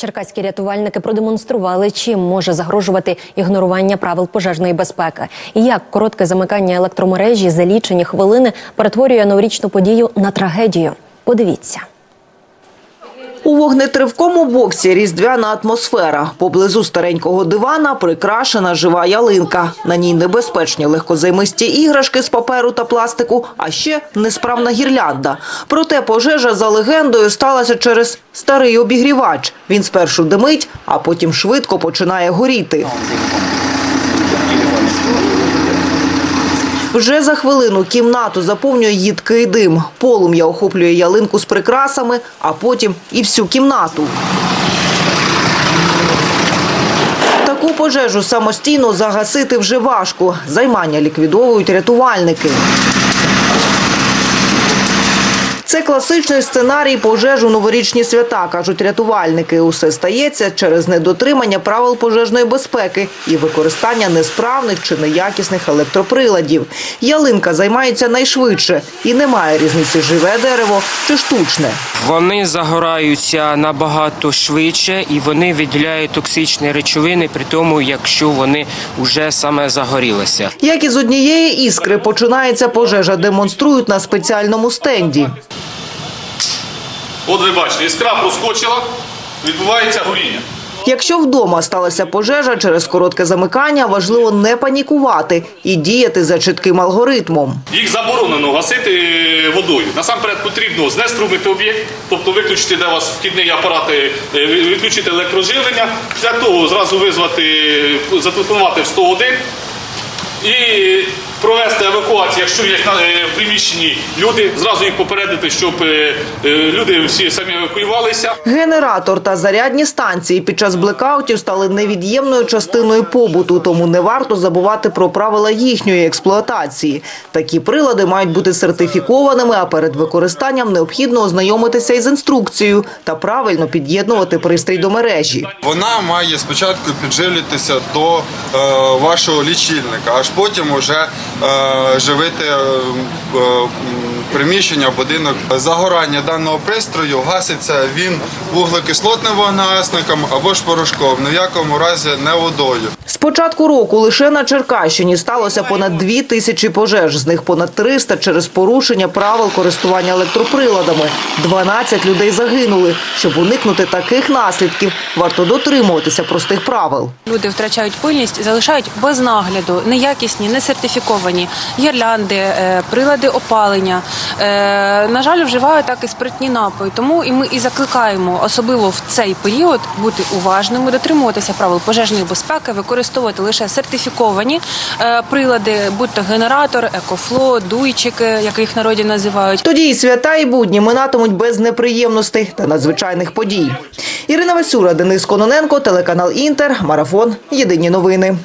Черкаські рятувальники продемонстрували, чим може загрожувати ігнорування правил пожежної безпеки, і як коротке замикання електромережі за лічені хвилини перетворює новорічну подію на трагедію. Подивіться. У вогнетривкому боксі різдвяна атмосфера. Поблизу старенького дивана прикрашена жива ялинка. На ній небезпечні легкозаймисті іграшки з паперу та пластику, а ще несправна гірлянда. Проте пожежа за легендою сталася через старий обігрівач. Він спершу димить, а потім швидко починає горіти. Вже за хвилину кімнату заповнює їдкий дим. Полум'я охоплює ялинку з прикрасами, а потім і всю кімнату. Таку пожежу самостійно загасити вже важко. Займання ліквідовують рятувальники. Це класичний сценарій пожеж у новорічні свята, кажуть рятувальники. Усе стається через недотримання правил пожежної безпеки і використання несправних чи неякісних електроприладів. Ялинка займається найшвидше і немає різниці живе дерево чи штучне. Вони загораються набагато швидше і вони виділяють токсичні речовини, при тому, якщо вони вже саме загорілися. Як із однієї іскри починається пожежа, демонструють на спеціальному стенді. От ви бачите, іскра проскочила, відбувається горіння. Якщо вдома сталася пожежа через коротке замикання, важливо не панікувати і діяти за чітким алгоритмом. Їх заборонено гасити водою. Насамперед потрібно знеструмити об'єкт, тобто виключити, де у вас вхідний апарат, е, відключити електроживлення. Для того зразу визвати, зателефонувати в 101 і провести евакуацію, якщо є е, в приміщенні люди, зразу їх попередити, щоб е, е, люди всі самі евакуювалися. Генератор та зарядні станції під час блекаутів стали невід'ємною частиною побуту, тому не варто забувати про правила їхньої експлуатації. Такі прилади мають бути сертифікованими, а перед використанням необхідно ознайомитися із інструкцією та правильно під'єднувати пристрій до мережі. Вона має спочатку піджилитися до вашого лічильника, аж потім вже е, живити е, е, приміщення, будинок. Загорання даного пристрою гаситься він вуглекислотним вогнегасником або ж порошком, ні в якому разі не водою. З початку року лише на Черкащині сталося понад дві тисячі пожеж, з них понад 300 через порушення правил користування електроприладами. 12 людей загинули. Щоб уникнути таких наслідків, варто дотримуватися простих правил. Люди втрачають пильність, залишають без нагляду неякісні, не сертифіковані гірлянди, е, прилади опалення. Е, На жаль, вживають так і спиртні напої. Тому і ми і закликаємо, особливо в цей період, бути уважними, дотримуватися правил пожежної безпеки, використовувати лише сертифіковані е, прилади, будь то генератор, екофло, дуйчики, як їх народі називають. Тоді і свята, і будні минатимуть без неприємностей та надзвичайних подій. Ірина Васюра, Денис Кононенко, телеканал Інтер, Марафон. Єдині новини.